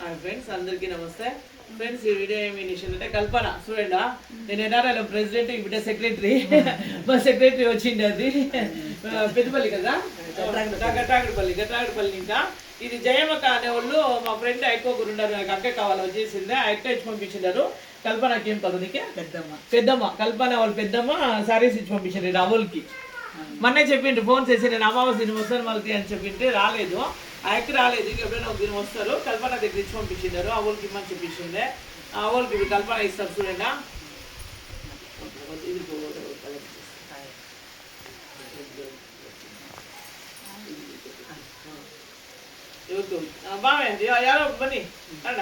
Friends అందరికీ నమస్తే. Friends ఈ వీడియో ఏమి అంటే కల్పన. చూడండి? నేను ఎన్ఆర్ఐలో ప్రెసిడెంట్ ఇప్పుడు సెక్రటరీ మా సెక్రటరీ వచ్చింది అది. పెద్దపల్లి కదా? గట్టాగడపల్లి గట్టాగడపల్లి ఇంకా. ఇది జయమక్క అనే వాళ్ళు మా ఫ్రెండ్ ఎక్కువ ఉన్నారు నాకు అక్క కావాలి వచ్చేసింది. ఆ అక్క ఇచ్చి పంపించినారు కల్పనకి ఏం పదం నీకే పెద్దమ్మ. పెద్దమ్మ. కల్పన వాళ్ళ పెద్దమ్మ సారీస్ ఇచ్చి పంపించారు రావుల్కి మొన్నే చెప్పిండు ఫోన్ చేసి నేను అమావాస్య వస్తాను వాళ్ళకి అని చెప్పింటే రాలేదు. ఆ ఎక్కి రాలేదు ఇంక ఎప్పుడైనా ఒక దినం వస్తారు కల్పన దగ్గర ఇచ్చి పంపించినారు ఆ వాళ్ళకి ఇమ్మని చెప్పించిండే ఆ వాళ్ళకి ఇవి కల్పన ఇస్తారు చూడండి ఇది ಇವತ್ತು ಬಾವೆ ಯಾರೋ ಬನ್ನಿ ಅಣ್ಣ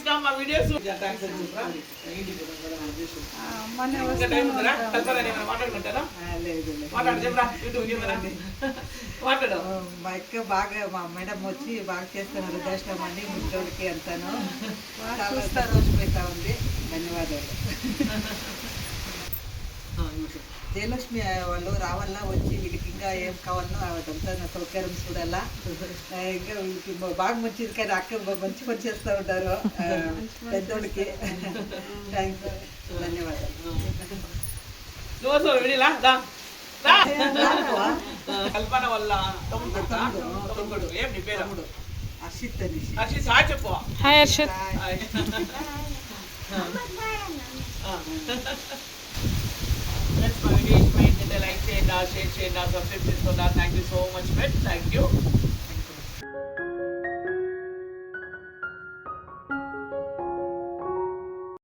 వీడియోస్. మా అక్క బాగా మా మేడం వచ్చి బాగా చేస్తున్నారు. దర్శనం అండి ముచ్చోడికి అంతాను. చాలా సంతోషమైతా ఉంది. ధన్యవాదాలు. జయలక్ష్మి వాళ్ళు రావాలా వచ్చి వీళ్ళకి ఇంకా ఏం కావాలనో అదంతా నా సౌకర్యం చూడాలా ఇంకా వీళ్ళకి బాగా మంచిది కానీ అక్క మంచి పని చేస్తూ ఉంటారు పెద్దోడికి థ్యాంక్స్ ధన్యవాదాలు. కల్పన వల్ల తమ్ముడు ఏం నీ పేరు అర్షిత్ అనేసి హర్షిత్ సాయి చెప్పు hi Harshit Share, share, share, now that. Thank you so much, friend. Thank you.